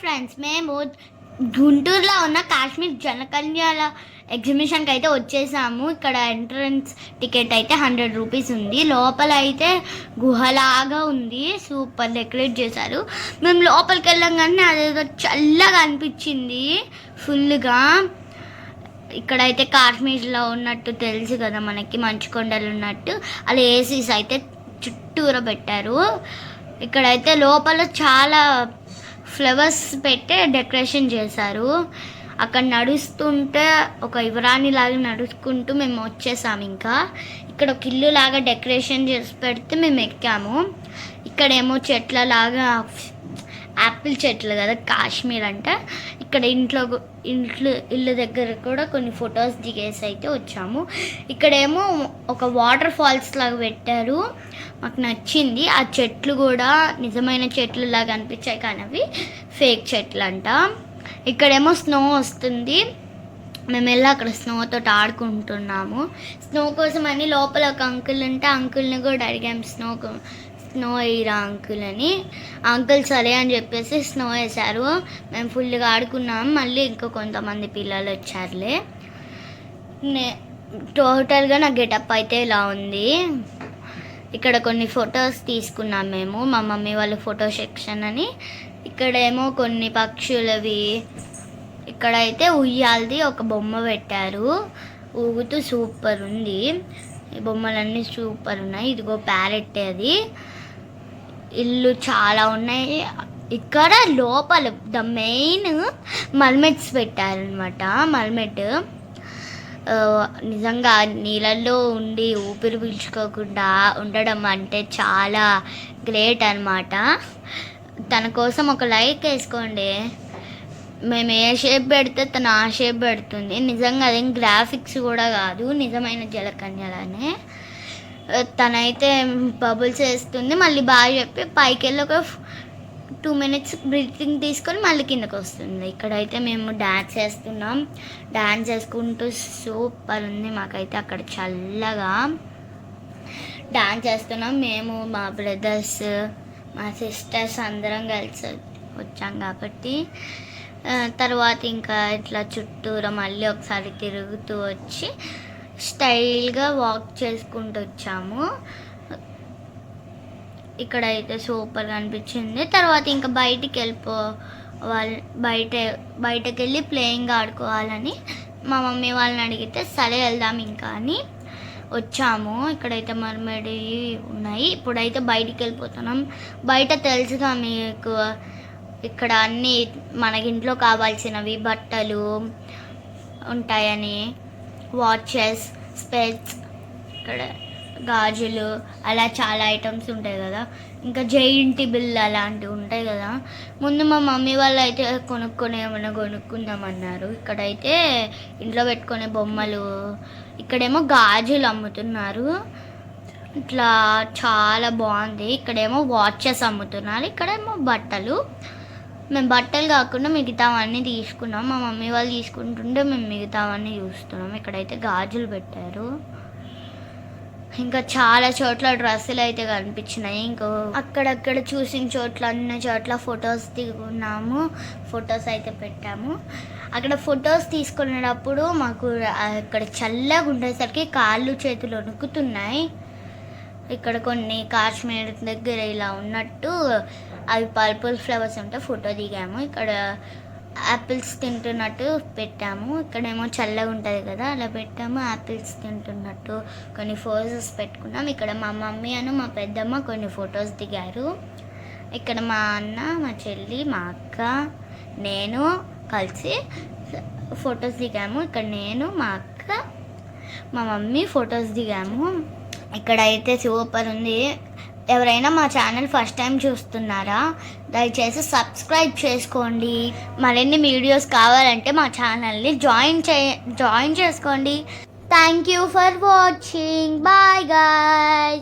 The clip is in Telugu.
ఫ్రెండ్స్ మేము గుంటూరులో ఉన్న కాశ్మీర్ జనకన్యాల ఎగ్జిబిషన్కి అయితే వచ్చేసాము. ఇక్కడ ఎంట్రన్స్ టికెట్ అయితే హండ్రెడ్ రూపీస్ ఉంది. లోపల అయితే గుహలాగా ఉంది. సూపర్ డెకరేట్ చేశారు. మేము లోపలికి వెళ్ళంగానే అదేదో చల్లగా అనిపించింది. ఫుల్గా ఇక్కడైతే కాశ్మీర్లో ఉన్నట్టు తెలుసు కదా మనకి మంచు కొండలు ఉన్నట్టు. అలా ఏసీస్ అయితే చుట్టూరా పెట్టారు. ఇక్కడైతే లోపల చాలా ఫ్లవర్స్ పెట్టి డెకరేషన్ చేశారు. అక్కడ నడుస్తుంటే ఒక యువరాణి లాగా నడుచుకుంటూ మేము వచ్చేసాము ఇంకా. ఇక్కడ ఒక ఇల్లు లాగా డెకరేషన్ చేసి పెడితే మేము ఎక్కాము. ఇక్కడేమో చెట్ల లాగా యాపిల్ చెట్లు కదా కాశ్మీర్ అంటే. ఇక్కడ ఇంట్లో ఇంట్లో ఇల్లు దగ్గర కూడా కొన్ని ఫొటోస్ దిగేసి అయితే వచ్చాము. ఇక్కడేమో ఒక వాటర్ ఫాల్స్ లాగా పెట్టారు. మాకు నచ్చింది. ఆ చెట్లు కూడా నిజమైన చెట్లు లాగా అనిపించాయి కానీ అవి ఫేక్ చెట్లు అంట. ఇక్కడేమో స్నో వస్తుంది. మేము వెళ్ళి అక్కడ స్నోతో ఆడుకుంటున్నాము. స్నో కోసం అని లోపల ఒక అంకుల్ ఉంటే అంకుల్ని కూడా అడిగాము స్నో స్నో వేయరా అంకుల్ అని. అంకుల్ సరే అని చెప్పేసి స్నో వేశారు. మేము ఫుల్గా ఆడుకున్నాము మళ్ళీ ఇంకా కొంతమంది పిల్లలు వచ్చారులే. నే టోటల్గా నా గెటప్ అయితే ఇలా ఉంది. ఇక్కడ కొన్ని ఫొటోస్ తీసుకున్నాం మేము. మా మమ్మీ వాళ్ళ ఫోటో సెక్షన్ అని. ఇక్కడేమో కొన్ని పక్షులవి. ఇక్కడైతే ఉయ్యాలది ఒక బొమ్మ పెట్టారు. ఊగుతూ సూపర్ ఉంది. ఈ బొమ్మలన్నీ సూపర్ ఉన్నాయి. ఇదిగో ప్యారెట్ అది. ఇల్లు చాలా ఉన్నాయి. ఇక్కడ లోపల ద మెయిన్ మల్మెట్స్ పెట్టారనమాట మల్మెట్ నిజంగా నీళ్ళల్లో ఉండి ఊపిరి పీల్చుకోకుండా ఉండడం అంటే చాలా గ్రేట్ అన్నమాట. తన కోసం ఒక లైక్ వేసుకోండి. మేము ఏ షేప్ పెడితే తను ఆ షేప్ పెడుతుంది. నిజంగా అదేం గ్రాఫిక్స్ కూడా కాదు. నిజమైన జలకన్యలానే. అనే తనైతే బబుల్స్ వేస్తుంది మళ్ళీ బాగా చెప్పి పైకి వెళ్ళి ఒక టూ మినిట్స్ బ్రీతింగ్ తీసుకొని మళ్ళీ కిందకు వస్తుంది. ఇక్కడైతే మేము డ్యాన్స్ చేస్తున్నాం. డ్యాన్స్ చేసుకుంటూ సూపర్ ఉంది. మాకైతే అక్కడ చల్లగా డ్యాన్స్ చేస్తున్నాం. మేము మా బ్రదర్స్ మా సిస్టర్స్ అందరం కలిసి వచ్చాం కాబట్టి తర్వాత ఇంకా ఇట్లా చుట్టూరా మళ్ళీ ఒకసారి తిరుగుతూ వచ్చి స్టైల్గా వాక్ చేసుకుంటూ వచ్చాము ఇక్కడ అయితే సూపర్గా అనిపించింది. తర్వాత ఇంకా బయటికి వెళ్ళిపో వాళ్ళ బయట బయటకు వెళ్ళి ప్లేయింగ్ ఆడుకోవాలని మా మమ్మీ వాళ్ళని అడిగితే సరే వెళ్దాం ఇంకా అని వచ్చాము. ఇక్కడైతే మర్మడి ఉన్నాయి. ఇప్పుడైతే బయటికి వెళ్ళిపోతున్నాం బయట తెలుసుగా మీకు ఇక్కడ అన్నీ మనకి ఇంట్లో కావాల్సినవి బట్టలు ఉంటాయని. వాచెస్ స్పెట్స్ ఇక్కడ గాజులు అలా చాలా ఐటమ్స్ ఉంటాయి కదా. ఇంకా జైంటి బిల్ అలాంటివి ఉంటాయి కదా. ముందు మా మమ్మీ వాళ్ళు అయితే కొనుక్కొని ఏమైనా కొనుక్కుందామన్నారు ఇక్కడైతే ఇంట్లో పెట్టుకునే బొమ్మలు ఇక్కడేమో గాజులు అమ్ముతున్నారు. ఇట్లా చాలా బాగుంది. ఇక్కడేమో వాచెస్ అమ్ముతున్నారు. ఇక్కడేమో బట్టలు. మేము బట్టలు కాకుండా మిగతావన్నీ తీసుకున్నాం. మా మమ్మీ వాళ్ళు తీసుకుంటుంటే మేము మిగతావన్నీ చూస్తున్నాం. ఇక్కడైతే గాజులు పెట్టారు. ఇంకా చాలా చోట్ల డ్రెస్సులు అయితే కనిపించినాయి. ఇంకో అక్కడక్కడ చూసిన చోట్ల అన్ని చోట్ల ఫొటోస్ దిగున్నాము. ఫొటోస్ అయితే పెట్టాము. అక్కడ ఫొటోస్ తీసుకునేటప్పుడు మాకు అక్కడ చల్లగా ఉండేసరికి కాళ్ళు చేతులు వణుకుతున్నాయి. ఇక్కడ కొన్ని కాశ్మీర్ దగ్గర ఇలా ఉన్నట్టు అవి పర్పుల్ ఫ్లవర్స్ ఉంటే ఫోటో దిగాము. ఇక్కడ యాపిల్స్ తింటున్నట్టు పెట్టాము. ఇక్కడేమో చల్లగా ఉంటుంది కదా అలా పెట్టాము. యాపిల్స్ తింటున్నట్టు కొన్ని ఫోటోస్ పెట్టుకున్నాం. ఇక్కడ మా మమ్మీ అను మా పెద్దమ్మ కొన్ని ఫొటోస్ దిగారు. ఇక్కడ మా అన్న మా చెల్లి మా అక్క నేను కలిసి ఫొటోస్ దిగాము. ఇక్కడ నేను మా అక్క మా మమ్మీ ఫొటోస్ దిగాము. ఇక్కడ అయితే సూపర్ ఉంది. ఎవరైనా మా ఛానల్ ఫస్ట్ టైం చూస్తున్నారా దయచేసి సబ్స్క్రైబ్ చేసుకోండి. మరిన్ని వీడియోస్ కావాలంటే మా ఛానల్ని జాయిన్ చే జాయిన్ చేసుకోండి. Thank you for watching. Bye guys